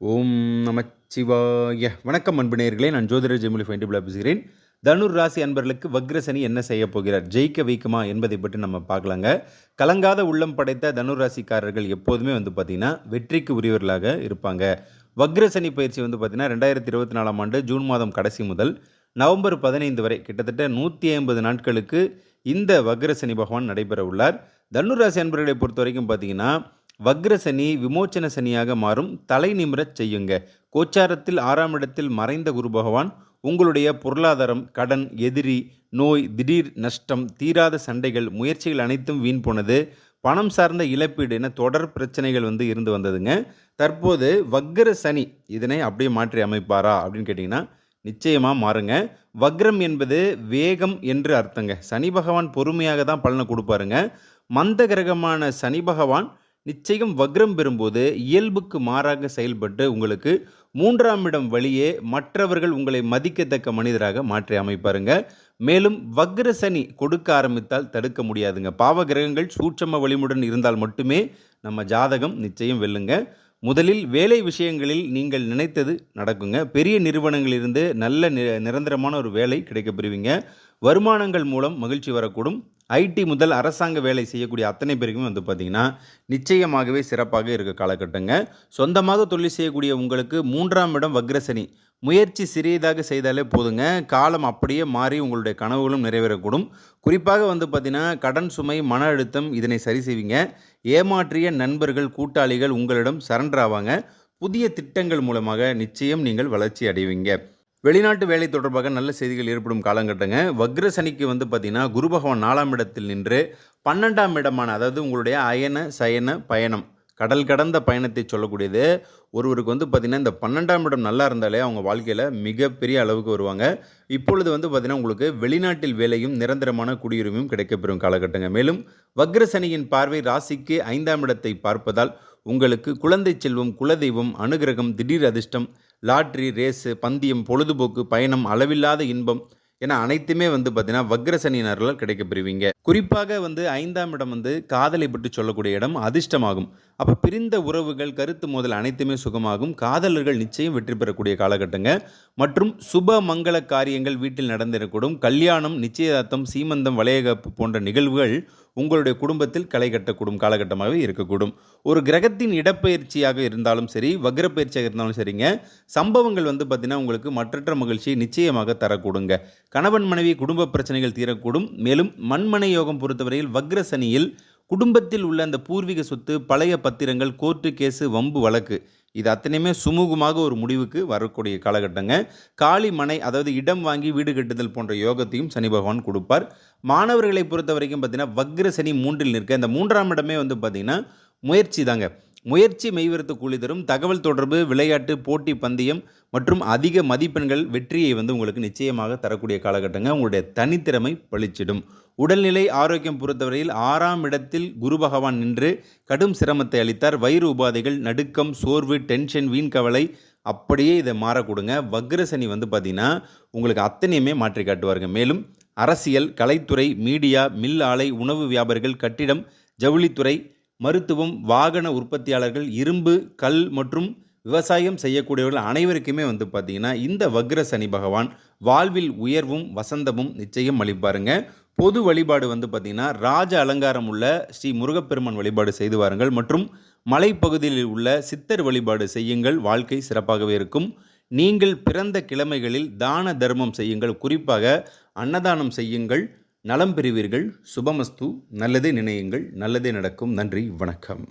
ஓம் நமச்சிவாய. வணக்கம் அன்பு நான் ஜோதிடர் ஜெமிலி ஃபைண்டிபிள் பேசுகிறேன். தனுர் ராசி அன்பர்களுக்கு வக்ரசனி என்ன செய்ய போகிறார்? ஜெயிக்க வைக்குமா என்பதை பற்றி நம்ம பார்க்கலாங்க. கலங்காத உள்ளம் படைத்த தனுர் ராசிக்காரர்கள் எப்போதுமே வந்து பார்த்திங்கன்னா வெற்றிக்கு உரியவர்களாக இருப்பாங்க. வக்ரசனி பயிற்சி வந்து பார்த்திங்கன்னா ரெண்டாயிரத்தி இருபத்தி நாலாம் ஆண்டு ஜூன் மாதம் கடைசி முதல் நவம்பர் பதினைந்து வரை கிட்டத்தட்ட நூற்றி ஐம்பது நாட்களுக்கு இந்த வக்ரசனி பகவான் நடைபெற உள்ளார் தனுர் ராசி அன்பர்களை பொறுத்த வரைக்கும் பார்த்தீங்கன்னா வக்ரசனி விமோச்சன சனியாக மாறும். தலை நிமிரச் செய்யுங்க. கோச்சாரத்தில் ஆறாம் இடத்தில் மறைந்த குரு பகவான் உங்களுடைய பொருளாதாரம் கடன் எதிரி நோய் திடீர் நஷ்டம் தீராத சண்டைகள் முயற்சிகள் அனைத்தும் வீண் போனது. பணம் சார்ந்த இழப்பீடு என தொடர் பிரச்சனைகள் வந்து இருந்து வந்ததுங்க. தற்போது வக்ர சனி இதனை அப்படியே மாற்றி அமைப்பாரா அப்படின்னு கேட்டிங்கன்னா நிச்சயமாக மாறுங்க. வக்ரம் என்பது வேகம் என்று அர்த்தங்க. சனி பகவான் பொறுமையாக தான் பலனை கொடுப்பாருங்க. மந்த கிரகமான சனி பகவான் நிச்சயம் வக்ரம் பெறும்போது இயல்புக்கு மாறாக செயல்பட்டு உங்களுக்கு மூன்றாம் இடம் வழியே மற்றவர்கள் உங்களை மதிக்கத்தக்க மனிதராக மாற்றி அமைப்பாருங்க. மேலும் வக்ர சனி கொடுக்க ஆரம்பித்தால் தடுக்க முடியாதுங்க. பாவ கிரகங்கள் சூட்சம வலிமுடன் இருந்தால் மட்டுமே நம்ம ஜாதகம் நிச்சயம் வெல்லுங்க. முதலில் வேலை விஷயங்களில் நீங்கள் நினைத்தது நடக்குங்க. பெரிய நிறுவனங்களிலிருந்து நல்ல நி- நிரந்தரமான ஒரு வேலை கிடைக்கப்பெறுவீங்க வருமானங்கள் மூலம் மகிழ்ச்சி வரக்கூடும். ஐடி முதல் அரசாங்க வேலை செய்யக்கூடிய அத்தனை பேருக்குமே வந்து பார்த்திங்கன்னா நிச்சயமாகவே சிறப்பாக இருக்க காலகட்டங்க. சொந்தமாக தொழில் செய்யக்கூடிய உங்களுக்கு மூன்றாம் இடம் வக்ரசனி. முயற்சி சிறியதாக செய்தாலே போதுங்க. காலம் அப்படியே மாறி உங்களுடைய கனவுகளும் நிறைவேறக்கூடும். குறிப்பாக வந்து பார்த்திங்கன்னா கடன் சுமை மன அழுத்தம் இதனை சரி செய்வீங்க. ஏமாற்றிய நண்பர்கள் கூட்டாளிகள் உங்களிடம் சரண்டர் ஆவாங்க. புதிய திட்டங்கள் மூலமாக நிச்சயம் நீங்கள் வளர்ச்சி அடைவீங்க. வெளிநாட்டு வேலை தொடர்பாக நல்ல செய்திகள் ஏற்படும் காலங்கட்டங்க வக்ர சனிக்கு வந்து பார்த்தீங்கன்னா குரு பகவான் நாலாம் இடத்தில் நின்று பன்னெண்டாம் இடமான அதாவது உங்களுடைய அயன சயன பயணம் கடல் கடந்த பயணத்தை சொல்லக்கூடியது. ஒருவருக்கு வந்து பார்த்திங்கன்னா இந்த பன்னெண்டாம் இடம் நல்லா இருந்தாலே அவங்க வாழ்க்கையில் மிகப்பெரிய அளவுக்கு வருவாங்க. இப்பொழுது வந்து பார்த்திங்கன்னா உங்களுக்கு வெளிநாட்டில் வேலையும் நிரந்தரமான குடியுரிமையும் கிடைக்கப்பெறும் காலகட்டங்க. மேலும் வக்ரசனியின் பார்வை ராசிக்கு ஐந்தாம் இடத்தை பார்ப்பதால் உங்களுக்கு குழந்தை செல்வம் குலதெய்வம் அனுகிரகம் திடீர் அதிர்ஷ்டம் லாட்ரி ரேஸு பந்தயம் பொழுதுபோக்கு பயணம் அளவில்லாத இன்பம் ஏன்னா அனைத்துமே வந்து பார்த்தீங்கன்னா வக்ரசனியினர்களால் கிடைக்கப்பெறுவீங்க. குறிப்பாக வந்து ஐந்தாம் இடம் வந்து காதலை பற்றி சொல்லக்கூடிய இடம் அதிர்ஷ்டமாகும். அப்போ பிரிந்த உறவுகள் கருத்து மோதல் அனைத்துமே சுகமாகும். காதலர்கள் நிச்சயம் வெற்றி பெறக்கூடிய காலகட்டங்க. மற்றும் சுப மங்கள காரியங்கள் வீட்டில் நடந்திருக்கூடும் கல்யாணம் நிச்சயதார்த்தம் சீமந்தம் வளையகாப்பு போன்ற நிகழ்வுகள் உங்களுடைய குடும்பத்தில் களை கட்டக்கூடும் காலகட்டமாகவே இருக்கக்கூடும். ஒரு கிரகத்தின் இடப்பெயர்ச்சியாக இருந்தாலும் சரி வக்ர பயிற்சியாக இருந்தாலும் சரிங்க. சம்பவங்கள் வந்து பார்த்தீங்கன்னா உங்களுக்கு மற்றற்ற மகிழ்ச்சியை நிச்சயமாக தரக்கூடுங்க. கணவன் மனைவி குடும்ப பிரச்சனைகள் தீரக்கூடும். மேலும் மண்மனை யோகம் பொறுத்தவரையில் வக்ர சனியில் குடும்பத்தில் உள்ள அந்த பூர்வீக சொத்து பழைய பத்திரங்கள் கோர்ட்டு கேஸு வம்பு வழக்கு இது அத்தனையுமே சுமூகமாக ஒரு முடிவுக்கு வரக்கூடிய காலகட்டங்க. காலி மனை அதாவது இடம் வாங்கி வீடு கட்டுதல் போன்ற யோகத்தையும் சனி பகவான் கொடுப்பார். மாணவர்களை பொறுத்த வரைக்கும் பார்த்தீங்கன்னா வக்ர சனி மூன்றில் நிற்க இந்த மூன்றாம் இடமே வந்து பார்த்திங்கன்னா முயற்சி தாங்க. முயற்சி மெய்வருத்த கூலி தரும் தகவல் தொடர்பு விளையாட்டு போட்டி பந்தயம் மற்றும் அதிக மதிப்பெண்கள் வெற்றியை வந்து உங்களுக்கு நிச்சயமாக தரக்கூடிய காலகட்டங்கள் உங்களுடைய தனித்திறமை பளிச்சிடும் உடல்நிலை ஆரோக்கியம் பொறுத்தவரையில் ஆறாம் இடத்தில் குரு பகவான் நின்று கடும் சிரமத்தை அளித்தார். வயிறு உபாதைகள் நடுக்கம் சோர்வு டென்ஷன் வீண் கவலை அப்படியே இதை மாறக்கூடுங்க. வக்ரசனி வந்து பார்த்திங்கன்னா உங்களுக்கு அத்தனையுமே மாற்றி காட்டுவாருங்க. மேலும் அரசியல் கலைத்துறை மீடியா மில் ஆலை உணவு வியாபாரிகள் கட்டிடம் ஜவுளித்துறை மருத்துவம் வாகன உற்பத்தியாளர்கள் இரும்பு கல் மற்றும் விவசாயம் செய்யக்கூடியவர்கள் அனைவருக்குமே வந்து பார்த்தீங்கன்னா இந்த வக்ர சனி பகவான் வாழ்வில் உயர்வும் வசந்தமும் நிச்சயம் அளிப்பாருங்க. பொது வழிபாடு வந்து பார்த்தீங்கன்னா ராஜ அலங்காரம் உள்ள ஸ்ரீ முருகப்பெருமான் வழிபாடு செய்து வாருங்கள் மற்றும் மலைப்பகுதியில் உள்ள சித்தர் வழிபாடு செய்யுங்கள். வாழ்க்கை சிறப்பாகவே இருக்கும். நீங்கள் பிறந்த கிழமைகளில் தான தர்மம் செய்யுங்கள். குறிப்பாக அன்னதானம் செய்யுங்கள். நலம் பெறுவீர்கள். சுபமஸ்து. நல்லதே நினையுங்கள். நல்லதே நடக்கும். நன்றி. வணக்கம்.